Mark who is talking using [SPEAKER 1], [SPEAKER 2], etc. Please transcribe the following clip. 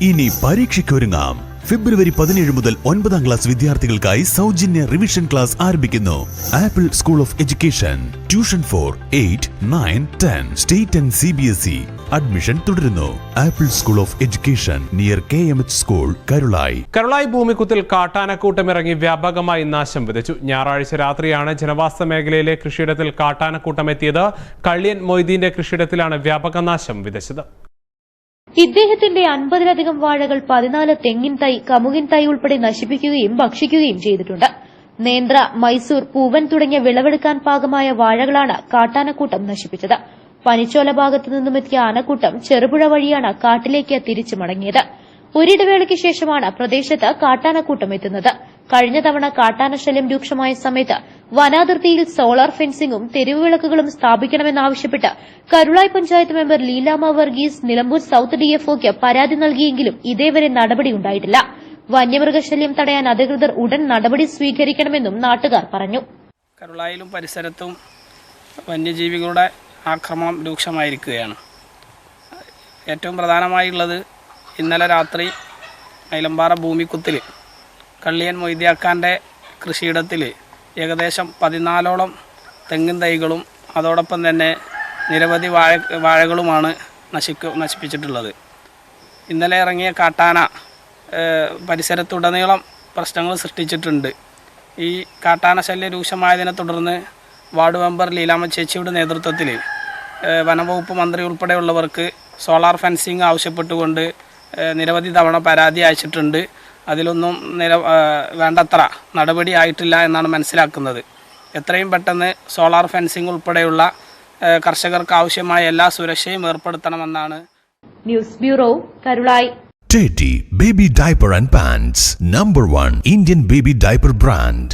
[SPEAKER 1] ഇനി പരീക്ഷയ്ക്കൊരുങ്ങാം. ഫെബ്രുവരി പതിനേഴ് മുതൽ ഒൻപതാം ക്ലാസ് വിദ്യാർത്ഥികൾക്കായി സൗജന്യ റിവിഷൻ ക്ലാസ് ആരംഭിക്കുന്നു. Apple school of education tuition four eight nine ten state and C B S E admission തുടരുന്നു. Apple school of education near K M H school Karulayi
[SPEAKER 2] Karulayi ഭൂമിക്കുത്തിൽ കാട്ടാനക്കൂട്ടമിറങ്ങി വ്യാപകമായി നാശം വിതച്ചു. ഞായറാഴ്ച രാത്രിയാണ് ജനവാസ മേഖലയിലെ കൃഷിയിടത്തിൽ കാട്ടാനക്കൂട്ടം എത്തിയത്. കള്ളിയൻ മൊയ്തീന്റെ കൃഷിയിടത്തിലാണ് വ്യാപക നാശം വിതച്ചത്.
[SPEAKER 3] ഇദ്ദേഹത്തിന്റെ അൻപതിലധികം വാഴകൾ പതിനാല് തെങ്ങിൻ തൈ കമുകിൻ തൈ ഉൾപ്പെടെ നശിപ്പിക്കുകയും ഭക്ഷിക്കുകയും ചെയ്തിട്ടുണ്ട്. നേന്ത്ര മൈസൂർ പൂവൻ തുടങ്ങിയ വിളവെടുക്കാൻ പാകമായ വാഴകളാണ് കാട്ടാനക്കൂട്ടം നശിപ്പിച്ചത്. പനിച്ചോല ഭാഗത്തു നിന്നുമെത്തിയ ആനക്കൂട്ടം ചെറുപുഴ വഴിയാണ് കാട്ടിലേക്ക് തിരിച്ചു മടങ്ങിയത്. ഒരിടവേളയ്ക്ക് ശേഷമാണ് പ്രദേശത്ത് കാട്ടാനക്കൂട്ടം എത്തുന്നത്. കഴിഞ്ഞ തവണ കാട്ടാനശല്യം രൂക്ഷമായ സമയത്ത് വനാതിർത്തിയിൽ സോളാർ ഫെൻസിംഗും തെരുവുവിളക്കുകളും സ്ഥാപിക്കണമെന്നാവശ്യപ്പെട്ട് കരുളായി പഞ്ചായത്ത് മെമ്പർ ലീലാമ വർഗീസ് നിലമ്പൂർ സൌത്ത് ഡിഎഫ്ഒക്ക് പരാതി നൽകിയെങ്കിലും ഇതേവരെ നടപടിയുണ്ടായിട്ടില്ല വന്യമൃഗശല്യം തടയാൻ അധികൃതർ ഉടൻ നടപടി സ്വീകരിക്കണമെന്നും നാട്ടുകാർ പറഞ്ഞു.
[SPEAKER 4] കരുളായിലും പരിസരത്തും വന്യജീവികളുടെ ആക്രമണം രൂക്ഷമായിരിക്കുകയാണ്. ഏറ്റവും പ്രധാനമായുള്ളത് ഇന്നലെ രാത്രി മൈലമ്പാറ ഭൂമിക്കുത്തിൽ കള്ളിയൻ മൊയ്തിയാക്കാന്റെ കൃഷിയിടത്തിൽ ഏകദേശം പതിനാലോളം തെങ്ങിൻ തൈകളും അതോടൊപ്പം തന്നെ നിരവധി വാഴ വാഴകളുമാണ് നശിക്ക നശിപ്പിച്ചിട്ടുള്ളത്. ഇന്നലെ ഇറങ്ങിയ കാട്ടാന പരിസരത്തുടനീളം പ്രശ്നങ്ങൾ സൃഷ്ടിച്ചിട്ടുണ്ട്. ഈ കാട്ടാന ശല്യം രൂക്ഷമായതിനെ തുടർന്ന് വാർഡ് മെമ്പർ ലീലാമ്മ ചേച്ചിയുടെ നേതൃത്വത്തിൽ വനംവകുപ്പ് മന്ത്രി ഉൾപ്പെടെയുള്ളവർക്ക് സോളാർ ഫെൻസിങ് ആവശ്യപ്പെട്ടുകൊണ്ട് നിരവധി തവണ പരാതി അയച്ചിട്ടുണ്ട്. അതിലൊന്നും നില വേണ്ടത്ര നടപടി ആയിട്ടില്ല എന്നാണ് മനസ്സിലാക്കുന്നത്. എത്രയും പെട്ടെന്ന് സോളാർ ഫെൻസിംഗ് ഉൾപ്പെടെയുള്ള കർഷകർക്ക് ആവശ്യമായ എല്ലാ സുരക്ഷയും ഏർപ്പെടുത്തണമെന്നാണ്.
[SPEAKER 3] News bureau Karulayi.
[SPEAKER 1] Teddy Baby Diaper and Pants Number 1 Indian baby diaper brand.